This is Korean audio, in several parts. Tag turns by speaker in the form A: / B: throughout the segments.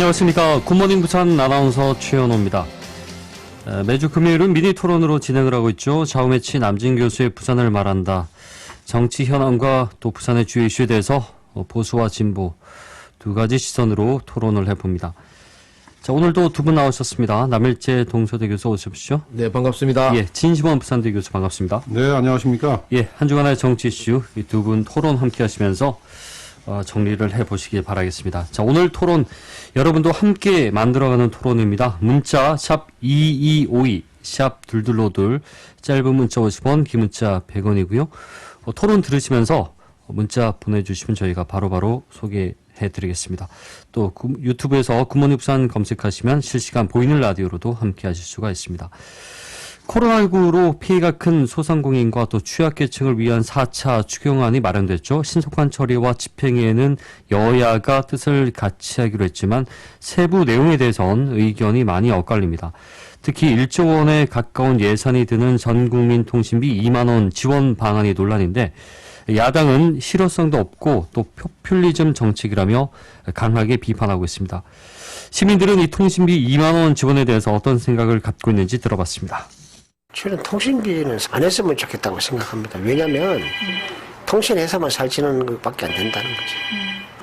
A: 안녕하십니까. 굿모닝 부산 아나운서 최현호입니다. 에, 매주 금요일은 미니 토론으로 진행을 하고 있죠. 좌우매치 남진 교수의 부산을 말한다. 정치 현안과 또 부산의 주요 이슈에 대해서 어, 보수와 진보 두 가지 시선으로 토론을 해봅니다. 자, 오늘도 두 분 나오셨습니다. 남일재 동서대 교수 어서 오십시오.
B: 네, 반갑습니다.
A: 예, 진심원 부산대 교수 반갑습니다.
C: 네, 안녕하십니까.
A: 예, 한 주간의 정치 이슈 이 두 분 토론 함께 하시면서 어, 정리를 해 보시길 바라겠습니다. 자, 오늘 토론 여러분도 함께 만들어가는 토론입니다. 문자 샵 2252, 샵 둘둘로둘, 짧은 문자 50원, 긴 문자 100원이고요. 어, 토론 들으시면서 문자 보내주시면 저희가 바로바로 소개해 드리겠습니다. 또 구- 유튜브에서 부산 검색하시면 실시간 보이는 라디오로도 함께 하실 수가 있습니다. 코로나19로 피해가 큰 소상공인과 또 취약계층을 위한 4차 추경안이 마련됐죠. 신속한 처리와 집행에는 여야가 뜻을 같이 하기로 했지만 세부 내용에 대해선 의견이 많이 엇갈립니다. 특히 1조 원에 가까운 예산이 드는 전국민 통신비 2만 원 지원 방안이 논란인데 야당은 실효성도 없고 또 포퓰리즘 정책이라며 강하게 비판하고 있습니다. 시민들은 이 통신비 2만 원 지원에 대해서 어떤 생각을 갖고 있는지 들어봤습니다.
D: 저는 통신비는 안 했으면 좋겠다고 생각합니다. 왜냐면 통신회사만 살찌는 것밖에 안 된다는 거지.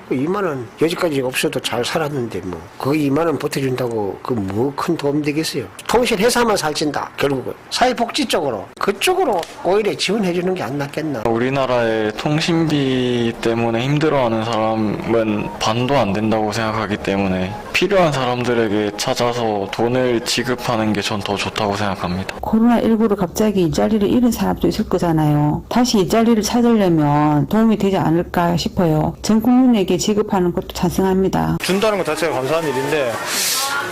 D: 그 2만 원 여지까지 없어도 잘 살았는데 뭐그 2만 원 보태준다고 그 뭐 큰 도움 되겠어요. 통신회사만 살찐다 결국은 사회복지 쪽으로 그쪽으로 오히려 지원해 주는 게 안 낫겠나.
E: 우리나라의 통신비 때문에 힘들어하는 사람은 반도 안 된다고 생각하기 때문에 필요한 사람들에게 찾아서 돈을 지급하는 게 전 더 좋다고 생각합니다.
F: 코로나19로 갑자기 일자리를 잃은 사람도 있을 거잖아요. 다시 일자리를 찾으려면 도움이 되지 않을까 싶어요. 전 국민에게 지급하는 것도 찬성합니다.
G: 준다는 것 자체가 감사한 일인데 뭐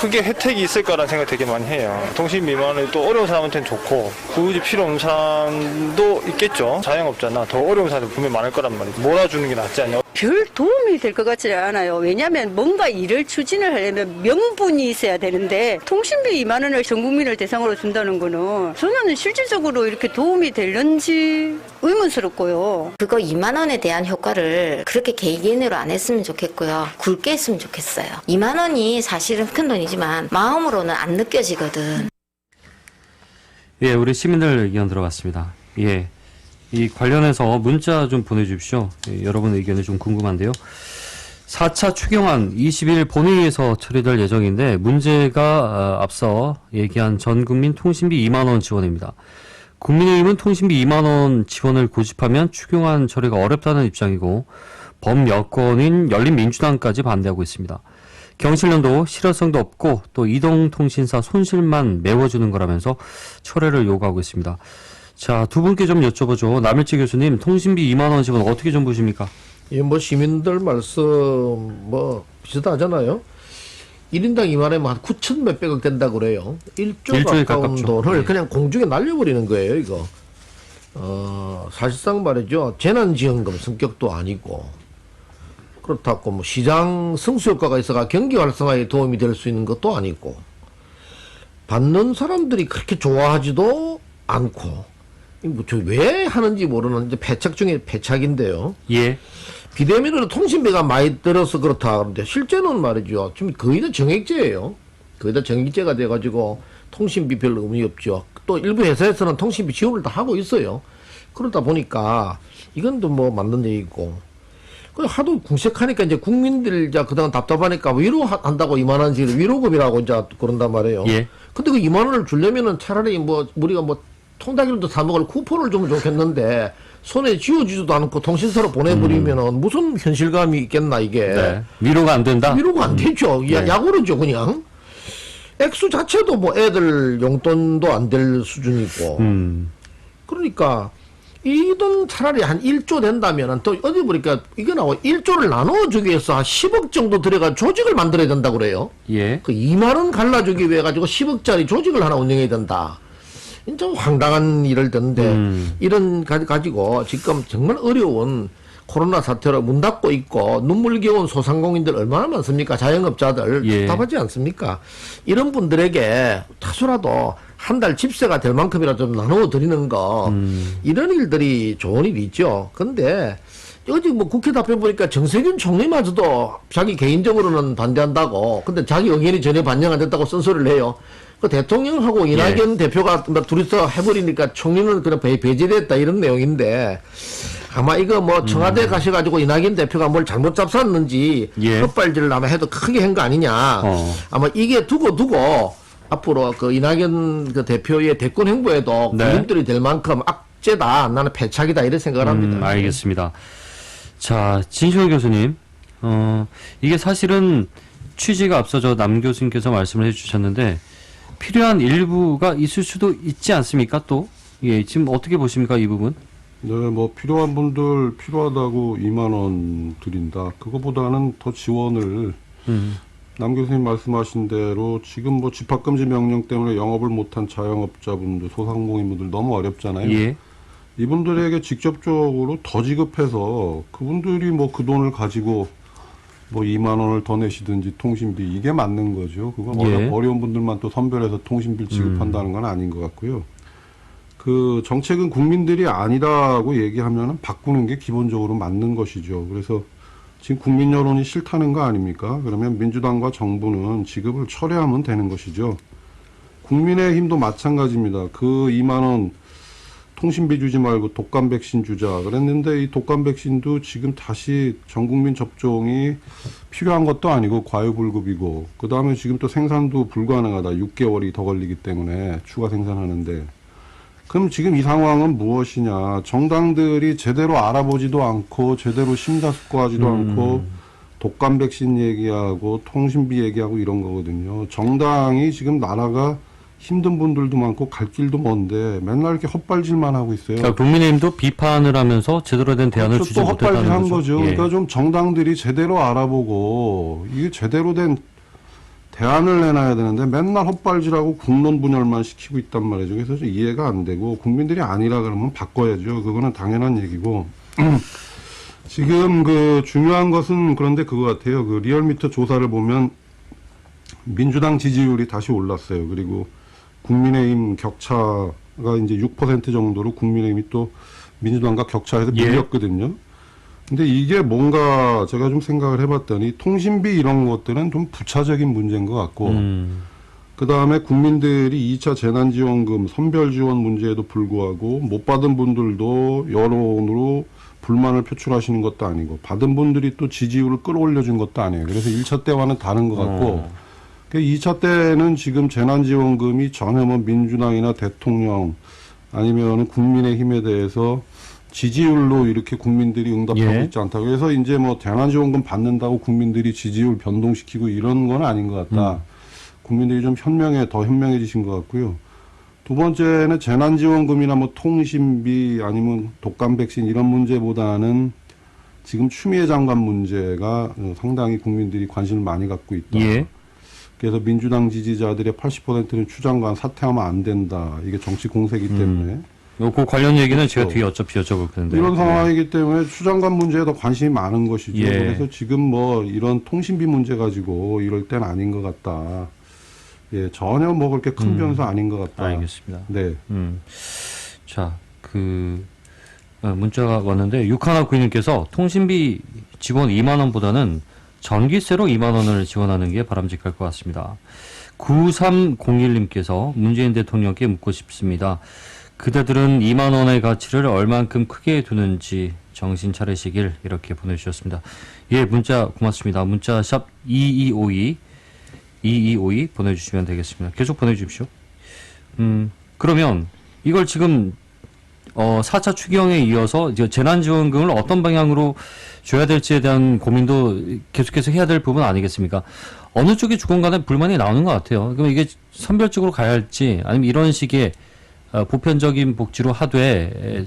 G: 크게 혜택이 있을까라는 생각 되게 많이 해요. 통신 미만은 또 어려운 사람한테는 좋고 굳이 필요 없는 사람도 있겠죠. 자영업자나 더 어려운 사람들 분명히 많을 거란 말이죠. 몰아주는 게 낫지 않냐.
H: 별 도움이 될 것 같지 않아요. 왜냐하면 뭔가 일을 추진을 하려면 명분이 있어야 되는데 통신비 2만 원을 전 국민을 대상으로 준다는 거는 저는 실질적으로 이렇게 도움이 될런지 의문스럽고요.
I: 그거 2만 원에 대한 효과를 그렇게 개개인으로 안 했으면 좋겠고요. 굵게 했으면 좋겠어요. 2만 원이 사실은 큰 돈이지만 마음으로는 안 느껴지거든.
A: 예, 우리 시민들 의견 들어봤습니다. 예. 이 관련해서 문자 좀 보내주십시오. 예, 여러분 의견이 좀 궁금한데요. 4차 추경안 20일 본회의에서 처리될 예정인데 문제가 아, 앞서 얘기한 전 국민 통신비 2만 원 지원입니다. 국민의힘은 통신비 2만 원 지원을 고집하면 추경안 처리가 어렵다는 입장이고 범여권인 열린민주당까지 반대하고 있습니다. 경실련도 실효성도 없고 또 이동통신사 손실만 메워주는 거라면서 철회를 요구하고 있습니다. 자, 두 분께 좀 여쭤보죠. 남일지 교수님, 통신비 2만 원 지원 어떻게 좀 보십니까?
B: 예, 뭐 시민들 말씀 뭐 비슷하잖아요. 1인당 2만 원이면 한 9천 몇백억 된다 그래요. 1조
A: 일조에
B: 가까운
A: 가깝죠.
B: 돈을
A: 예.
B: 그냥 공중에 날려버리는 거예요, 이거. 어, 사실상 말이죠. 재난지원금 성격도 아니고 그렇다고 뭐 시장 승수 효과가 있어가 경기 활성화에 도움이 될 수 있는 것도 아니고 받는 사람들이 그렇게 좋아하지도 않고 뭐저왜 하는지 모르는 이제 패착 중에 패착인데요.
A: 예.
B: 비대면으로 통신비가 많이 들어서 그렇다 그런데 실제는 말이죠. 지금 거의 다 정액제예요. 거의 다 정액제가 돼가지고 통신비 별 의미 없죠. 또 일부 회사에서는 통신비 지원을 다 하고 있어요. 그러다 보니까 이건 또 뭐 맞는 얘기고. 그 하도 궁색하니까 이제 국민들 이제 그동안 답답하니까 위로한다고 2만 원씩 위로금이라고 이제 그런단 말이에요.
A: 예.
B: 근데 그 2만 원을 주려면은 차라리 뭐 우리가 뭐 통닭이라도 사 먹을 쿠폰을 주면 좋겠는데 손에 쥐어주지도 않고 통신사로 보내버리면은 무슨 현실감이 있겠나 이게
A: 네. 위로가 안 된다?
B: 위로가 안 되죠. 야,
A: 네.
B: 약오르죠 그냥. 액수 자체도 뭐 애들 용돈도 안 될 수준이고
A: 음.
B: 그러니까 이 돈 차라리 한 1조 된다면은 또 어디 보니까 이거 나와 1조를 나눠주기 위해서 한 10억 정도 들어가 조직을 만들어야 된다 그래요.
A: 예.
B: 그 2만 원 갈라주기 위해 가지고 10억짜리 조직을 하나 운영해야 된다. 진짜 황당한 일을 듣는데
A: 음.
B: 이런 가, 가지고 지금 정말 어려운 코로나 사태로 문 닫고 있고 눈물겨운 소상공인들 얼마나 많습니까? 자영업자들
A: 예.
B: 답답하지 않습니까? 이런 분들에게 다소라도 한 달 집세가 될 만큼이라도 좀 나누어 드리는 거
A: 음.
B: 이런 일들이 좋은 일이죠. 근데 어제 뭐 국회 답변 보니까 정세균 총리마저도 자기 개인적으로는 반대한다고. 근데 자기 의견이 전혀 반영 안 됐다고 쓴소리를 해요. 그 대통령하고 이낙연 대표가 뭐 둘이서 해버리니까 총리는 그냥 배, 배제됐다 이런 내용인데 아마 이거 뭐 청와대 가셔가지고 이낙연 대표가 뭘 잘못 잡쌌는지
A: 예.
B: 헛발질을 아마 해도 크게 한 거 아니냐.
A: 어.
B: 아마 이게 두고 두고 앞으로 그 이낙연 그 대표의 대권 행보에도
A: 네.
B: 걸림돌이 될 만큼 악재다. 나는 패착이다 이런 생각을 합니다.
A: 음, 알겠습니다. 자, 진시호 교수님, 어, 이게 사실은 취지가 앞서서 남 교수님께서 말씀을 해주셨는데 필요한 일부가 있을 수도 있지 않습니까? 또 예, 지금 어떻게 보십니까 이 부분?
C: 네, 뭐 필요한 분들 필요하다고 2만 원 드린다. 그거보다는 더 지원을
A: 음,
C: 남 교수님 말씀하신 대로 지금 뭐 집합금지 명령 때문에 영업을 못한 자영업자분들, 소상공인분들 너무 어렵잖아요.
A: 예,
C: 이분들에게 직접적으로 더 지급해서 그분들이 뭐 그 돈을 가지고 뭐 2만 원을 더 내시든지 통신비 이게 맞는 거죠. 그거
A: 예.
C: 어려- 어려운 분들만 또 선별해서 통신비를 지급한다는 건 아닌 것 같고요. 그 정책은 국민들이 아니라고 얘기하면 바꾸는 게 기본적으로 맞는 것이죠. 그래서 지금 국민 여론이 싫다는 거 아닙니까? 그러면 민주당과 정부는 지급을 철회하면 되는 것이죠. 국민의힘도 마찬가지입니다. 그 2만 원 통신비 주지 말고 독감 백신 주자 그랬는데 이 독감 백신도 지금 다시 전 국민 접종이 필요한 것도 아니고 과유불급이고 그 다음에 지금 또 생산도 불가능하다 6개월이 더 걸리기 때문에 추가 생산하는데 그럼 지금 이 상황은 무엇이냐 정당들이 제대로 알아보지도 않고 제대로 심사숙고하지도 않고 독감 백신 얘기하고 통신비 얘기하고 이런 거거든요 정당이 지금 나라가 힘든 분들도 많고 갈 길도 먼데 맨날 이렇게 헛발질만 하고 있어요.
A: 그러니까 국민의힘도 비판을 하면서 제대로 된 대안을
C: 그렇죠.
A: 주지
C: 또
A: 못했다는
C: 헛발질한
A: 거죠.
C: 거죠.
A: 예.
C: 그러니까 좀 정당들이 제대로 알아보고 이게 제대로 된 대안을 내놔야 되는데 맨날 헛발질하고 국론 분열만 시키고 있단 말이죠. 그래서 좀 이해가 안 되고 국민들이 아니라 그러면 바꿔야죠. 그거는 당연한 얘기고. 지금 그 중요한 것은 그런데 그거 같아요. 그 리얼미터 조사를 보면 민주당 지지율이 다시 올랐어요. 그리고 국민의힘 격차가 이제 6% 정도로 국민의힘이 또 민주당과 격차에서
A: 예.
C: 밀렸거든요. 근데 이게 뭔가 제가 좀 생각을 해봤더니 통신비 이런 것들은 좀 부차적인 문제인 것 같고
A: 음,
C: 그 다음에 국민들이 2차 재난지원금 선별지원 문제에도 불구하고 못 받은 분들도 여론으로 불만을 표출하시는 것도 아니고 받은 분들이 또 지지율을 끌어올려준 것도 아니에요. 그래서 1차 때와는 다른 것 같고
A: 어.
C: 그 2차 때는 지금 재난지원금이 전혀 뭐 민주당이나 대통령 아니면 국민의힘에 대해서 지지율로 이렇게 국민들이 응답하고
A: 예.
C: 있지 않다. 그래서 이제 뭐 재난지원금 받는다고 국민들이 지지율 변동시키고 이런 건 아닌 것 같다.
A: 음.
C: 국민들이 좀 현명해, 더 현명해지신 것 같고요. 두 번째는 재난지원금이나 뭐 통신비 아니면 독감 백신 이런 문제보다는 지금 추미애 장관 문제가 어, 상당히 국민들이 관심을 많이 갖고 있다.
A: 예.
C: 그래서 민주당 지지자들의 80%는 추 장관 사퇴하면 안 된다. 이게 정치 공세이기 때문에
A: 요, 그 관련 얘기는 제가
C: 그렇죠.
A: 뒤에 어차피 여쭤볼 텐데.
C: 이런 상황이기 때문에 추 장관 문제에 더 관심이 많은 것이죠.
A: 예.
C: 그래서 지금 뭐 이런 통신비 문제 가지고 이럴 땐 아닌 것 같다. 예, 전혀 뭐 그렇게 큰 변수 아닌 것 같다.
A: 음. 알겠습니다.
C: 네.
A: 음. 자, 그, 어, 문자가 왔는데, 6192님께서 통신비 지원 2만 원보다는 전기세로 2만 원을 지원하는 게 바람직할 것 같습니다. 9301님께서 문재인 대통령께 묻고 싶습니다. 그대들은 2만 원의 가치를 얼만큼 크게 두는지 정신 차리시길 이렇게 보내주셨습니다. 예, 문자 고맙습니다. 문자 샵 2252, 2252 보내주시면 되겠습니다. 계속 보내주십시오. 음, 그러면 이걸 지금 어 4차 추경에 이어서 재난지원금을 어떤 방향으로 줘야 될지에 대한 고민도 계속해서 해야 될 부분 아니겠습니까? 어느 쪽이 주건 간에 불만이 나오는 것 같아요. 그럼 이게 선별적으로 가야 할지 아니면 이런 식의 어, 보편적인 복지로 하되 에,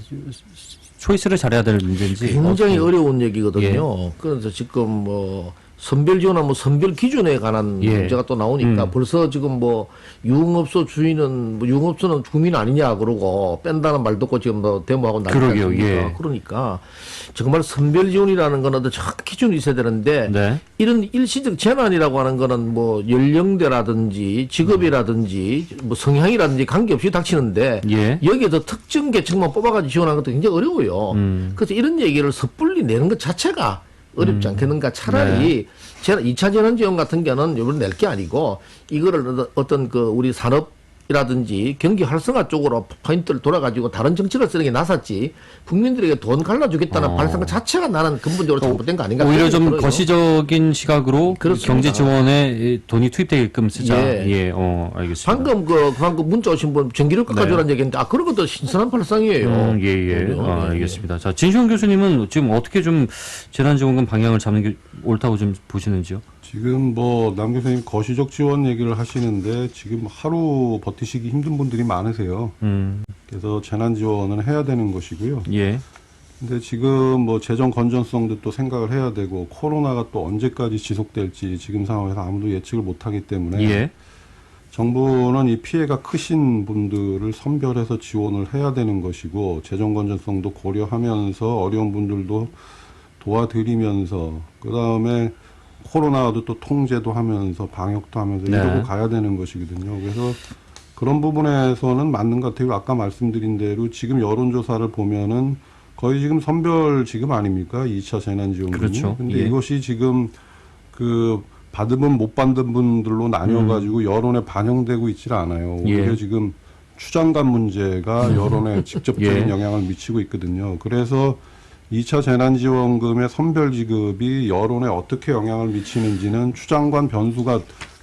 A: 초이스를 잘해야 될 문제인지
B: 굉장히 어려운 얘기거든요. 그래서 지금 뭐 선별 지원하면 뭐 선별 기준에 관한
A: 예.
B: 문제가 또 나오니까
A: 음.
B: 벌써 지금 뭐 유흥업소 주인은 뭐 유흥업소는 국민 아니냐 그러고 뺀다는 말 듣고 지금 뭐 데모하고 난리
A: 그러게요,
B: 났습니다.
A: 예.
B: 그러니까 정말 선별 지원이라는 건 어떤 정확한 기준이 있어야 되는데
A: 네.
B: 이런 일시적 재난이라고 하는 거는 뭐 연령대라든지 직업이라든지 뭐 성향이라든지 관계없이 닥치는데
A: 예.
B: 여기에서 특정 계층만 뽑아가지고 지원하는 것도 굉장히 어려워요.
A: 음.
B: 그래서 이런 얘기를 섣불리 내는 것 자체가 어렵지 않겠는가. 차라리 재난, 2차 재난지원 같은 경우는 이번에 낼 게 아니고 이거를 어떤 그 우리 산업 이라든지 경기 활성화 쪽으로 포인트를 돌아가지고 다른 정책을 쓰는 게 나섰지 국민들에게 돈 갈라주겠다는
A: 어.
B: 발상 자체가 나는 근본적으로 잘못된 거 아닌가.
A: 오히려 좀
B: 들어요.
A: 거시적인 시각으로
B: 그렇습니다.
A: 경제 지원에 돈이 투입되게끔 쓰자.
B: 예.
A: 예, 어, 알겠습니다.
B: 방금 그 방금 문자 오신 분 전기료 깎아주라는 얘기인데 아 그런 것도 신선한 발상이에요.
A: 음, 예, 예. 아,
B: 예, 예.
A: 알겠습니다. 자, 진시원 교수님은 지금 어떻게 좀 재난지원금 방향을 잡는 게 옳다고 좀 보시는지요?
C: 지금 뭐 남 교수님 거시적 지원 얘기를 하시는데 지금 하루 버 티시기 힘든 분들이 많으세요.
A: 음,
C: 그래서 재난 지원은 해야 되는 것이고요.
A: 예.
C: 근데 지금 뭐 재정 건전성도 또 생각을 해야 되고 코로나가 또 언제까지 지속될지 지금 상황에서 아무도 예측을 못하기 때문에
A: 예.
C: 정부는 이 피해가 크신 분들을 선별해서 지원을 해야 되는 것이고 재정 건전성도 고려하면서 어려운 분들도 도와드리면서 그 다음에 코로나도 또 통제도 하면서 방역도 하면서
A: 네.
C: 이러고 가야 되는 것이거든요. 그래서 그런 부분에서는 맞는 것 같아요. 아까 말씀드린 대로 지금 여론조사를 보면은 거의 지금 선별 지급 아닙니까? 2차 재난지원금이.
A: 그렇죠.
C: 근데
A: 예.
C: 이것이 지금 그 받으면 못 받은 분들로 나뉘어가지고 여론에 반영되고 있질 않아요. 오히려
A: 음. 예.
C: 지금 추장관 문제가 여론에 직접적인
A: 예.
C: 영향을 미치고 있거든요. 그래서 2차 재난지원금의 선별 지급이 여론에 어떻게 영향을 미치는지는 추장관 변수가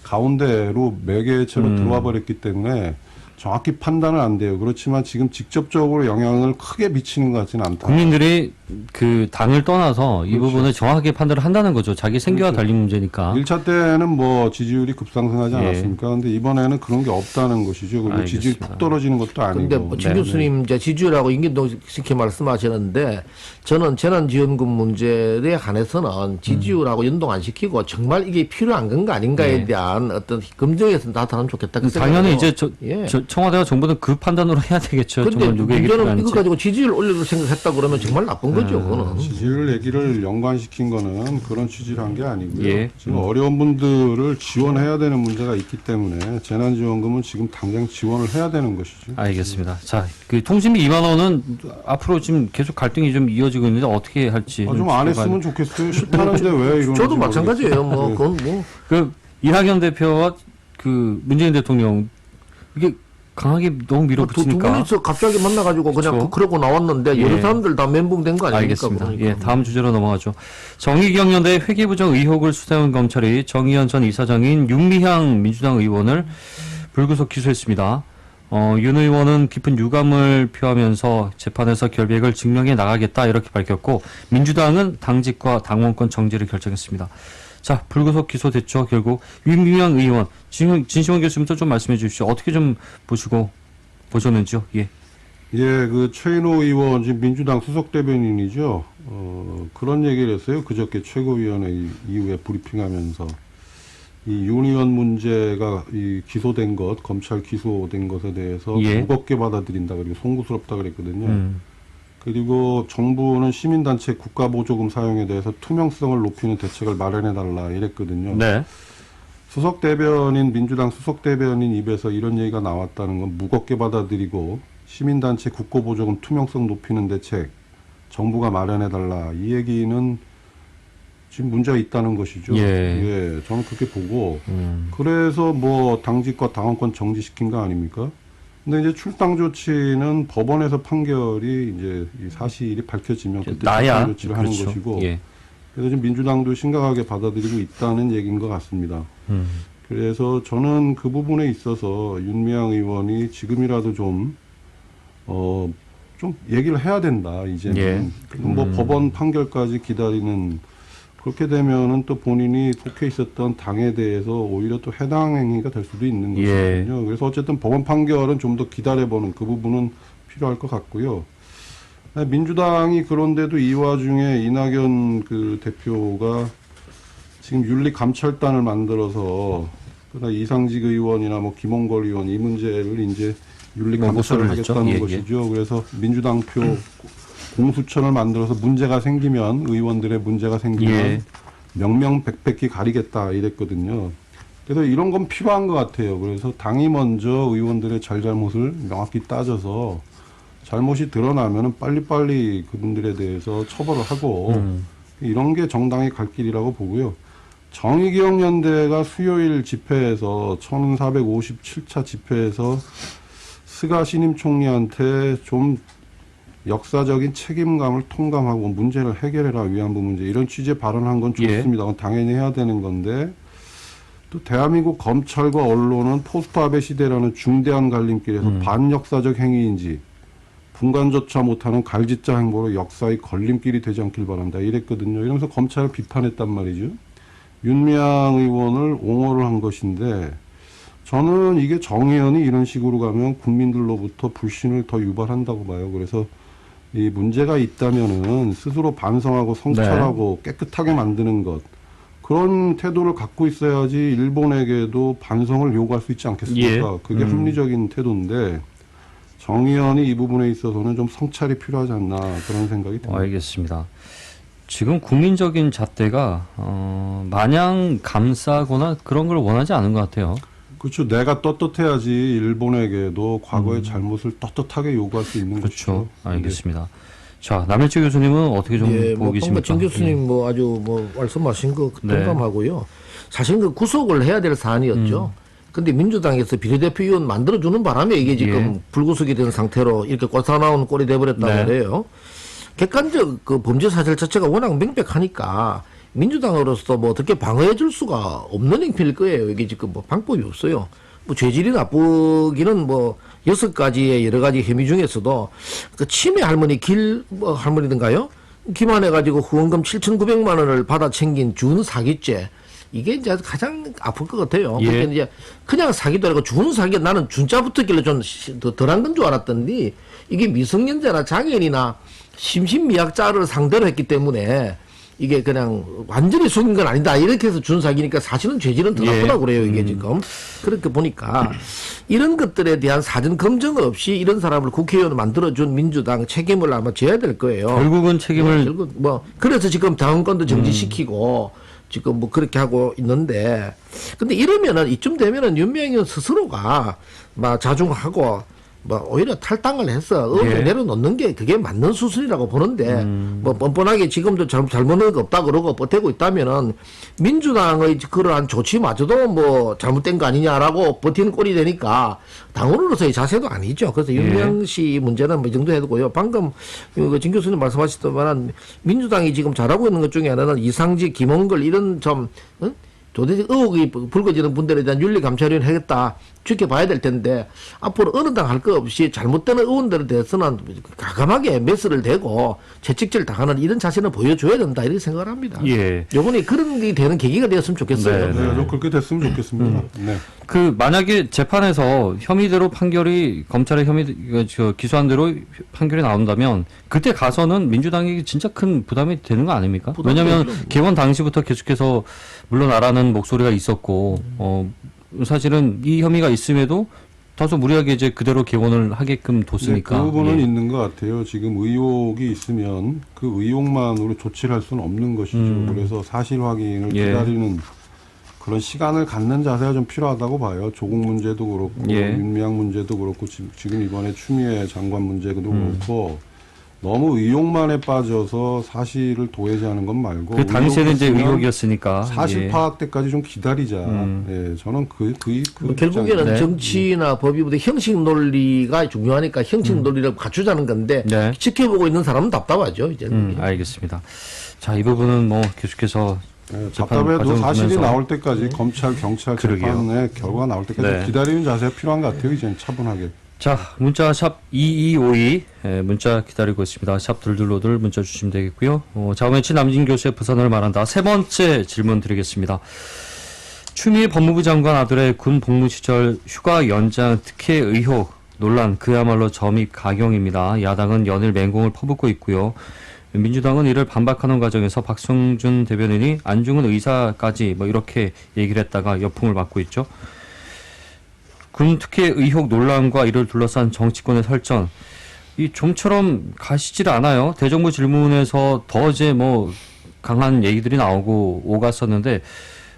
C: 가운데로 매개체로
A: 음.
C: 들어와 버렸기 때문에 정확히 판단은 안 돼요. 그렇지만 지금 직접적으로 영향을 크게 미치는 것 같지는 않다.
A: 국민들이 그 당을 떠나서 이
C: 그렇죠.
A: 부분을 정확하게 판단을 한다는 거죠. 자기 생계와
C: 그렇죠.
A: 달린 문제니까.
C: 1차 때는 뭐 지지율이 급상승하지
A: 예.
C: 않았습니까? 근데 이번에는 그런 게 없다는 것이죠. 그리고 지지율이
A: 알겠습니다.
C: 푹 떨어지는 것도 아니고.
B: 근데 뭐진
A: 네,
B: 교수님 이제 지지율하고 임기동 시키 말씀하셨는데 저는 재난지원금 문제에 한해서는 지지율하고 연동 안 시키고 정말 이게 필요한 건가 아닌가에
A: 네.
B: 대한 어떤 검증에서 나타나면 좋겠다. 그
A: 당연히. 이제 저,
B: 예.
A: 저 청와대와 정부는 그 판단으로 해야 되겠죠. 누구에게
B: 문제는. 이거 가지고 지지율 올리를 생각했다 그러면 정말 나쁜 거 죠. 그거는.
C: 지지율 얘기를 연관시킨 거는 그런 취지를 한게 아니고요.
A: 예.
C: 지금 어려운 분들을 지원해야 되는 문제가 있기 때문에 재난지원금은 지금 당장 지원을 해야 되는 것이죠.
A: 알겠습니다. 자, 그 통신비 2만 원은 앞으로 지금 계속 갈등이 좀 이어지고 있는데 어떻게 할지.
C: 아, 좀 안 했으면 좋겠어요. 싫다는데 왜 이러는지
B: 저도 마찬가지예요. 뭐
C: 모르겠어요.
B: 그건 뭐
A: 그 이낙연 대표와 그 문재인 대통령 이게 강하게 너무 밀어붙이니까
B: 분이서 갑자기 만나가지고 그냥
A: 그렇죠.
B: 그, 러고 나왔는데
A: 예.
B: 여러 사람들 다 멘붕된 거 아닙니까?
A: 알겠습니다.
B: 그러니까.
A: 예, 다음 주제로 넘어가죠. 정의경연대 회계부정 의혹을 수사한 검찰이 정의연 전 이사장인 윤미향 민주당 의원을 불구속 기소했습니다. 어, 윤 의원은 깊은 유감을 표하면서 재판에서 결백을 증명해 나가겠다 이렇게 밝혔고 민주당은 당직과 당원권 정지를 결정했습니다. 자, 불구속 기소 됐죠. 결국 윤미향 의원 진, 진시원 교수님부터 좀 말씀해 주십시오. 어떻게 좀 보시고 보셨는지요? 예.
C: 예, 그 최인호 의원 지금 민주당 수석 대변인이죠. 어, 그런 얘기를 했어요. 그저께 최고위원회 이후에 브리핑하면서 이윤 의원 문제가 이 기소된 것, 검찰 기소된 것에 대해서
A: 예.
C: 무겁게 받아들인다 그리고 송구스럽다 그랬거든요.
A: 음.
C: 그리고 정부는 시민단체 국가보조금 사용에 대해서 투명성을 높이는 대책을 마련해 달라 이랬거든요.
A: 네.
C: 수석 대변인 민주당 수석 대변인 입에서 이런 얘기가 나왔다는 건 무겁게 받아들이고 시민단체 국고보조금 투명성 높이는 대책 정부가 마련해 달라 이 얘기는 지금 문제가 있다는 것이죠.
A: 예.
C: 예, 저는 그렇게 보고
A: 음.
C: 그래서 뭐 당직과 당원권 정지시킨 거 아닙니까? 근데 이제 출당 조치는 법원에서 판결이 이제 이 사실이 밝혀지면 그때
A: 나야
C: 출당 조치를 하는
A: 그렇죠.
C: 것이고
A: 예.
C: 그래서 지금 민주당도 심각하게 받아들이고 있다는 얘기인 것 같습니다.
A: 음.
C: 그래서 저는 그 부분에 있어서 윤미향 의원이 지금이라도 좀, 어, 좀 얘기를 해야 된다, 이제는.
A: 예.
C: 뭐
A: 음.
C: 법원 판결까지 기다리는, 그렇게 되면은 또 본인이 속해 있었던 당에 대해서 오히려 또 해당 행위가 될 수도 있는
A: 예.
C: 것이거든요. 그래서 어쨌든 법원 판결은 좀 더 기다려보는 그 부분은 필요할 것 같고요. 아, 민주당이 그런데도 이 와중에 이낙연 그 대표가 지금 윤리 감찰단을 만들어서 그러나 이상직 의원이나 뭐 김홍걸 의원 이 문제를 이제
A: 뭐
C: 윤리 감찰을
A: 고소를 했죠.
C: 하겠다는
A: 예, 예.
C: 것이죠. 그래서 민주당 표 공수처를 만들어서 문제가 생기면 의원들의 문제가 생기면
A: 예.
C: 명명백백히 가리겠다 이랬거든요. 그래서 이런 건 필요한 것 같아요. 그래서 당이 먼저 의원들의 잘잘못을 명확히 따져서 잘못이 드러나면은 빨리빨리 그분들에 대해서 처벌을 하고
A: 음.
C: 이런 게 정당의 갈 길이라고 보고요. 정의기억연대가 수요일 집회에서 1457차 집회에서 스가 신임 총리한테 좀 역사적인 책임감을 통감하고 문제를 해결해라 위안부 문제 이런 취지의 발언한 건
A: 예.
C: 좋습니다. 당연히 해야 되는 건데 또 대한민국 검찰과 언론은 포스트 아베 시대라는 중대한 갈림길에서
A: 음.
C: 반역사적 행위인지 분간조차 못하는 갈짓자 행보로 역사의 걸림길이 되지 않길 바란다 이랬거든요. 이러면서 검찰을 비판했단 말이죠. 윤미향 의원을 옹호를 한 것인데 저는 이게 정의연이 이런 식으로 가면 국민들로부터 불신을 더 유발한다고 봐요. 그래서 이 문제가 있다면은 스스로 반성하고 성찰하고 깨끗하게 만드는 것 그런 태도를 갖고 있어야지 일본에게도 반성을 요구할 수 있지 않겠습니까?
A: 예.
C: 그게
A: 음.
C: 합리적인 태도인데 정의연이 이 부분에 있어서는 좀 성찰이 필요하지 않나 그런 생각이 듭니다.
A: 알겠습니다. 지금 국민적인 잣대가 어, 마냥 감싸거나 그런 걸 원하지 않은 것 같아요.
C: 그렇죠. 내가 떳떳해야지 일본에게도 과거의 잘못을 떳떳하게 요구할 수 있는
A: 음. 그렇죠.
C: 것이죠.
A: 알겠습니다. 자, 남일주 교수님은 어떻게 좀
B: 예,
A: 보고
B: 뭐
A: 계십니까?
B: 진 교수님 뭐 아주 뭐 말씀하신 거
A: 네.
B: 동감하고요. 사실 그 구속을 해야 될 사안이었죠. 근데 민주당에서 비례대표 의원 만들어주는 바람에 이게 지금
A: 예.
B: 불구속이 된 상태로 이렇게 꼴사나온 꼴이 돼버렸단
A: 네.
B: 객관적 그 범죄 사실 자체가 워낙 명백하니까 민주당으로서 뭐 어떻게 방어해 줄 수가 없는 행태일 거예요. 이게 지금 뭐 방법이 없어요. 뭐 죄질이 나쁘기는 뭐 여섯 가지의 여러 가지 혐의 중에서도 그 치매 할머니 길 뭐 할머니든가요? 기만해 가지고 후원금 7,900만 원을 받아 챙긴 준 사기죄. 이게 이제 가장 아플 것 같아요.
A: 예.
B: 그러니까 이제 그냥 사기도 아니고 준 사기 나는 준자 붙었길래 좀 시- 더 덜한 건 줄 알았더니 이게 미성년자나 장애인이나 심신미약자를 상대로 했기 때문에 이게 그냥 완전히 속인 건 아니다. 이렇게 해서 준 사기니까 사실은 죄질은 더
A: 예.
B: 나쁘다고 그래요. 이게 지금. 그렇게 보니까 이런 것들에 대한 사전 검증 없이 이런 사람을 국회의원 만들어준 민주당 책임을 아마 져야 될 거예요.
A: 결국은 책임을
B: 결국 뭐 그래서 지금 당원권도 정지시키고 지금 뭐 그렇게 하고 있는데 근데 이러면은 이쯤 되면은 윤명현 스스로가 막 자중하고 뭐 오히려 탈당을 해서 의원을
A: 예.
B: 내려놓는 게 그게 맞는 수순이라고 보는데 뭐 뻔뻔하게 지금도 잘, 잘못한 거 없다 그러고 버티고 있다면은 민주당의 그러한 조치마저도 뭐 잘못된 거 아니냐라고 버티는 꼴이 되니까 당원으로서의 자세도 아니죠. 그래서 윤명 씨 문제는 뭐 이 정도 해두고요. 방금 그진 교수님 말씀하셨지만 민주당이 지금 잘하고 있는 것 중에 하나는 이상직, 김홍걸 이런 좀 응? 도대체 의혹이 불거지는 분들에 대한 윤리 감찰위원 하겠다 지켜봐야 될 텐데 앞으로 어느 당 할 거 없이 잘못된 의원들에 대해서는 가감하게 메스를 대고 채찍질 당하는 이런 자세는 보여줘야 된다 이렇게 생각을 합니다.
A: 예.
B: 요번에 그런 게 되는 계기가 되었으면 좋겠어요.
A: 네,
C: 네, 좀 그렇게 됐으면 좋겠습니다. 네.
A: 그 만약에 재판에서 혐의대로 판결이 검찰의 혐의 그저 기소한 대로 판결이 나온다면 그때 가서는 민주당이 진짜 큰 부담이 되는 거 아닙니까? 왜냐하면. 개원 당시부터 계속해서 물러나라는 목소리가 있었고 어 사실은 이 혐의가 있음에도 다소 무리하게 이제 그대로 개원을 하게끔
C: 네,
A: 뒀으니까
C: 그 부분은
A: 예.
C: 있는 것 같아요. 지금 의혹이 있으면 그 의혹만으로 조치를 할 수는 없는 것이죠.
A: 음.
C: 그래서 사실 확인을
A: 예.
C: 기다리는 그런 시간을 갖는 자세가 좀 필요하다고 봐요. 조국 문제도 그렇고
A: 예.
C: 윤미향 문제도 그렇고 지- 지금 이번에 추미애 장관 문제도
A: 음.
C: 그렇고 너무 의혹만에 빠져서 사실을 도외시하는 것 말고
A: 그 당시에는 이제
C: 의혹이
A: 의혹이었으니까
C: 사실
A: 예.
C: 파악 때까지 좀 기다리자.
A: 음.
C: 예, 저는 그, 그,
B: 그뭐 결국에는
A: 네.
B: 정치나 법이보다 형식 논리가 중요하니까 형식 논리를 갖추자는 건데
A: 네.
B: 지켜보고 있는 사람은 답답하죠. 이제
A: 음, 알겠습니다. 자, 이 부분은 뭐 계속해서
C: 예,
A: 재판
C: 답답해도 사실이
A: 보면서
C: 나올 때까지 검찰, 경찰
A: 그러게요.
C: 재판의 결과가 나올 때까지
A: 네.
C: 기다리는 자세가 필요한 것 같아요. 이제는 차분하게.
A: 자, 문자 샵 2252, 예, 문자 기다리고 있습니다. 샵 둘둘로들 문자 주시면 되겠고요. 어, 자오매치 남진 교수의 부산을 말한다. 세 번째 질문 드리겠습니다. 추미애 법무부 장관 아들의 군 복무 시절 휴가 연장 특혜 의혹 논란 그야말로 점입 가경입니다. 야당은 연일 맹공을 퍼붓고 있고요. 민주당은 이를 반박하는 과정에서 박성준 대변인이 안중근 의사까지 뭐 이렇게 얘기를 했다가 여풍을 받고 있죠. 군 특혜 의혹 논란과 이를 둘러싼 정치권의 설전 이 좀처럼 가시질 않아요. 대정부 질문에서 더 이제 뭐 강한 얘기들이 나오고 오갔었는데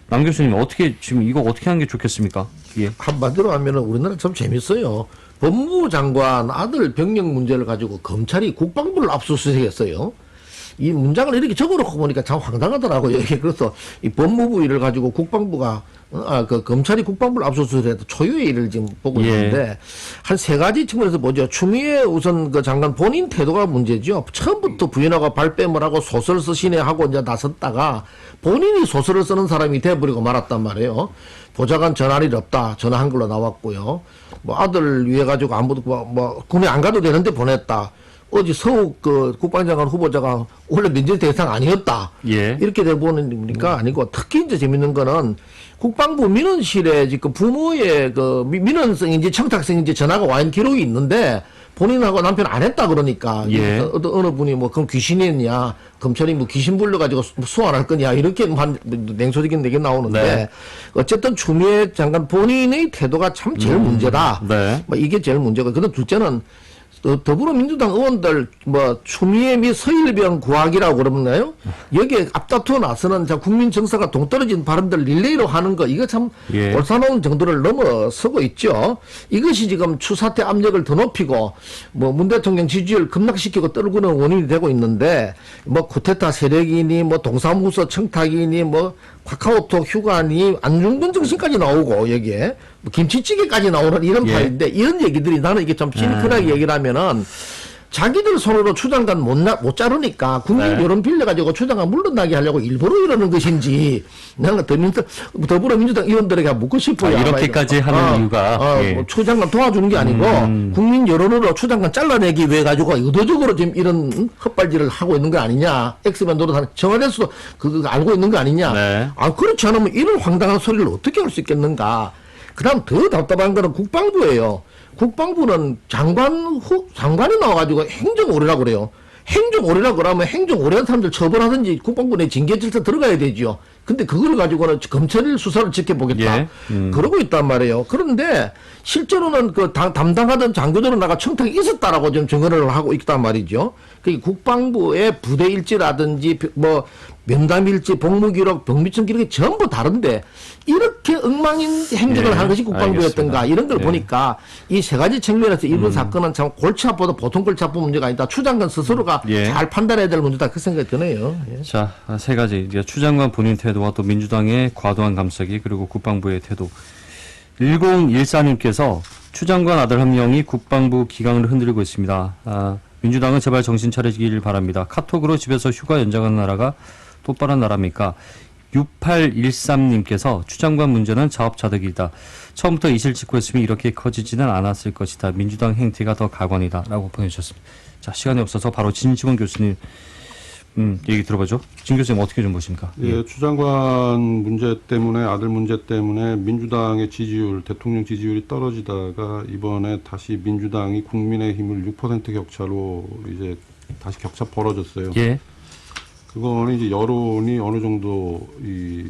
A: 남 교수님 어떻게 지금 이거 어떻게 하는 게 좋겠습니까? 예.
B: 한마디로 하면은 우리나라 참 재밌어요. 법무부 장관 아들 병력 문제를 가지고 검찰이 국방부를 압수수색했어요. 이 문장을 이렇게 적어놓고 보니까 참 황당하더라고요. 이게 그래서 이 법무부 일을 가지고 국방부가 어, 아, 그 검찰이 국방부를 압수수색해도 초유의 일을 지금 보고
A: 예.
B: 있는데 한세 가지 측면에서 보죠. 추미애 우선 그 장관 본인 태도가 문제죠. 처음부터 부인하고 발뺌을 하고 소설 쓰시네 하고 이제 나섰다가 본인이 소설을 쓰는 사람이 돼버리고 말았단 말이에요. 보좌관 전할 일 없다. 전화한 걸로 나왔고요. 뭐 아들 위해 가지고 아무도 뭐, 뭐 군에 안 가도 되는데 보냈다. 어제 서욱 그 국방장관 후보자가 원래 면제 대상 아니었다.
A: 예.
B: 이렇게 돼보니까 아니고 특히 이제 재밌는 거는 국방부 민원실에 지금 부모의 그 미- 민원성인지 청탁성인지 전화가 와 있는 기록이 있는데 본인하고 남편 안 했다 그러니까
A: 예.
B: 어떤 어느 분이 뭐 그럼 귀신이었냐 검찰이 뭐 귀신 불러가지고 수- 수환할 거냐 이렇게 한 냉소적인 얘기 나오는데
A: 네.
B: 어쨌든 추미애 장관 본인의 태도가 참 제일 문제다.
A: 네.
B: 뭐 이게 제일 문제고 그다음 둘째는 더- 더불어민주당 의원들 뭐 추미애 및 서일병 구하기라고 그러나요? 여기에 앞다투어 나서는 자 국민 정서가 동떨어진 발언들 릴레이로 하는 거 이거 참
A: 예.
B: 올사놓은 정도를 넘어서고 있죠. 이것이 지금 추사태 압력을 더 높이고 뭐 문 대통령 지지율 급락시키고 떨구는 원인이 되고 있는데 뭐 쿠데타 세력이니 뭐 동사무소 청탁이니 뭐 카카오톡 휴가니 안중근 정신까지 나오고 여기에 뭐 김치찌개까지 나오는 이런
A: 예.
B: 판인데 이런 얘기들이 나는 이게 좀 시니컬하게 얘기를 하면은 자기들 손으로 추장관 못, 나, 못 자르니까 국민
A: 네.
B: 여론 빌려가지고 추장관 물러나게 하려고 일부러 이러는 것인지 나는 더민주, 더불어민주당 의원들에게 묻고 싶어요.
A: 아, 이렇게까지. 하는 이유가,
B: 어,
A: 예.
B: 뭐 추장관 도와주는 게 아니고
A: 음.
B: 국민 여론으로 추장관 잘라내기 위해 가지고 의도적으로 지금 이런 헛발질을 하고 있는 거 아니냐. 엑스맨 노릇하는 청와대에서도 그거 알고 있는 거 아니냐.
A: 네.
B: 아 그렇지 않으면 이런 황당한 소리를 어떻게 할 수 있겠는가. 그다음 더 답답한 거는 국방부예요. 국방부는 장관 후 장관이 나와가지고 행정오래라 그래요. 행정오래라 그러면 행정오래한 사람들 처벌하든지 국방부 내 징계 질서 들어가야 되지요. 근데 그걸 가지고는 검찰 수사를 지켜보겠다.
A: 예. 음.
B: 그러고 있단 말이에요. 그런데 실제로는 그 당- 담당하던 장교들은 나가 청탁이 있었다라고 지금 증언을 하고 있단 말이죠. 그 국방부의 부대 일지라든지 뭐 면담 일지, 복무 기록, 병미청 기록이 전부 다른데 이렇게 엉망인 행정을
A: 예,
B: 하는 것이 국방부였던가. 이런 걸
A: 예.
B: 보니까 이 세 가지 측면에서 이번 사건은 참 골치 아파도 보통 골치 아픈 문제가 아니다. 추장관 스스로가
A: 예.
B: 잘 판단해야 될 문제다. 그 생각이 드네요. 예.
A: 자, 아, 세 가지. 추장관 본인 태도와 또 민주당의 과도한 감싸기 그리고 국방부의 태도. 1014님께서 추장관 아들 한 명이 국방부 기강을 흔들고 있습니다. 아, 민주당은 제발 정신 차리길 바랍니다. 카톡으로 집에서 휴가 연장하는 나라가 똑바른 나라입니까? 6813님께서 추장관 문제는 자업자득이다. 처음부터 이실 짓고 했으면 이렇게 커지지는 않았을 것이다. 민주당 행태가 더 가관이다. 라고 보내주셨습니다. 자, 시간이 없어서 바로 진지원 교수님 음, 얘기 들어보죠. 진 교수님 어떻게 좀 보십니까?
C: 예, 추장관 문제 때문에 아들 문제 때문에 민주당의 지지율, 대통령 지지율이 떨어지다가 이번에 다시 민주당이 국민의힘을 6% 격차로 이제 다시 격차 벌어졌어요.
A: 예.
C: 그거는 이제 여론이 어느 정도 이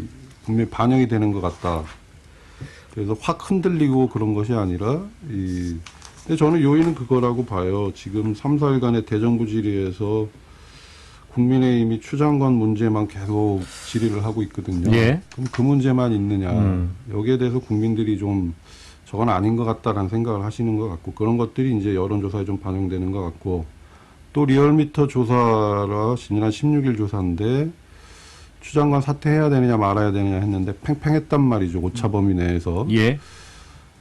C: 국민 반영이 되는 것 같다. 그래서 확 흔들리고 그런 것이 아니라 이 근데 저는 요인은 그거라고 봐요. 지금 3, 4일간의 대정부 질의에서 국민의힘이 추장관 문제만 계속 질의를 하고 있거든요.
A: 예.
C: 그럼 그 문제만 있느냐.
A: 음.
C: 여기에 대해서 국민들이 좀 저건 아닌 것 같다라는 생각을 하시는 것 같고 그런 것들이 이제 여론조사에 좀 반영되는 것 같고 또 리얼미터 조사라 지난 16일 조사인데 추장관 사퇴해야 되느냐 말아야 되느냐 했는데 팽팽했단 말이죠 오차 범위 내에서
A: 예.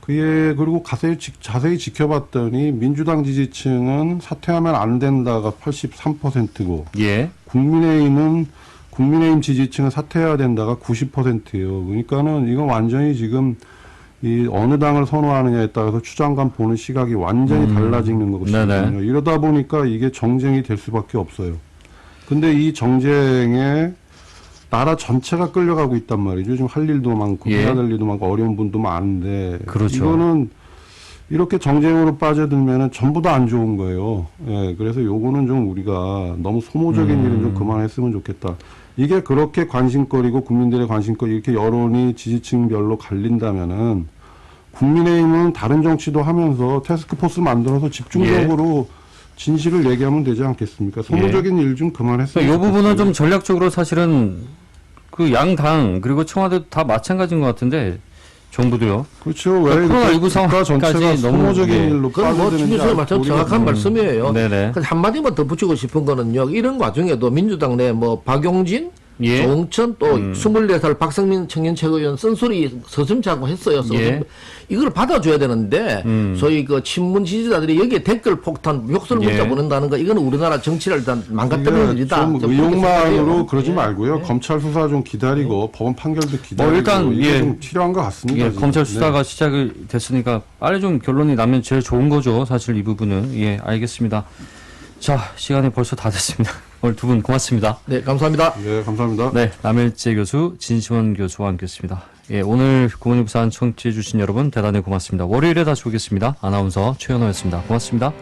C: 그에 그리고 자세히, 지- 자세히 지켜봤더니 민주당 지지층은 사퇴하면 안 된다가 83%고
A: 예.
C: 국민의힘은 국민의힘 지지층은 사퇴해야 된다가 90%예요. 그러니까는 이건 완전히 지금 이 어느 당을 선호하느냐에 따라서 추장관 보는 시각이 완전히 달라지는.
A: 음. 네네.
C: 이러다 보니까 이게 정쟁이 될 수밖에 없어요. 근데 이 정쟁에 나라 전체가 끌려가고 있단 말이죠. 지금 할 일도 많고
A: 예.
C: 해야 될 일도 많고 어려운 분도 많은데
A: 그렇죠.
C: 이거는 이렇게 정쟁으로 빠져들면은 전부 다 안 좋은 거예요. 예, 그래서 요거는 좀 우리가 너무 소모적인
A: 음.
C: 일은 좀 그만했으면 좋겠다. 이게 그렇게 관심거리고 국민들의 관심거리 이렇게 여론이 지지층별로 갈린다면은 국민의힘은 다른 정치도 하면서 태스크포스 만들어서 집중적으로
A: 예.
C: 진실을 얘기하면 되지 않겠습니까? 소모적인 일좀 그만했으면
A: 이 부분은. 좀 전략적으로 사실은 그 양당 그리고 청와대도 다 마찬가지인 것 같은데 정부도요.
C: 그렇죠. 왜
A: 그러니까
C: 이렇게
A: 코로나19
C: 국가 전체가
A: 상황까지 너무,
C: 소모적인
A: 예.
C: 일로
B: 그건 뭐 정확한
C: 음.
B: 말씀이에요.
A: 네네.
B: 근데 한마디만 더 붙이고 싶은 거는요. 이런 과정에도 민주당 내 뭐 박용진,
A: 예.
B: 조홍천 또 24살 박성민 청년 최고위원 쓴소리 서슴자고 했어요. 서슴.
A: 예.
B: 이걸 받아줘야 되는데
A: 음.
B: 소위 그 친문 지지자들이 여기에 댓글 폭탄 욕설 문자
A: 예.
B: 보낸다는 거 이거는 우리나라 정치를 일단 망가뜨리는 일이다.
C: 좀 의욕만으로. 그러지
B: 예.
C: 말고요. 검찰 수사 좀 기다리고 법원 판결도 기다리고
A: 뭐 일단,
C: 이게
A: 예.
C: 좀 필요한 것 같습니다.
A: 예. 검찰
C: 네.
A: 수사가 시작이 됐으니까 빨리 좀 결론이 나면 제일 좋은 거죠. 사실 이 부분은. 예, 알겠습니다. 자, 시간이 벌써 다 됐습니다. 오늘 두 분 고맙습니다.
B: 네, 감사합니다.
C: 네, 감사합니다.
A: 네, 남일재 교수, 진시원 교수와 함께했습니다. 예, 오늘 구몬이 부산 청취해주신 여러분 대단히 고맙습니다. 월요일에 다시 오겠습니다. 아나운서 최현호였습니다. 고맙습니다.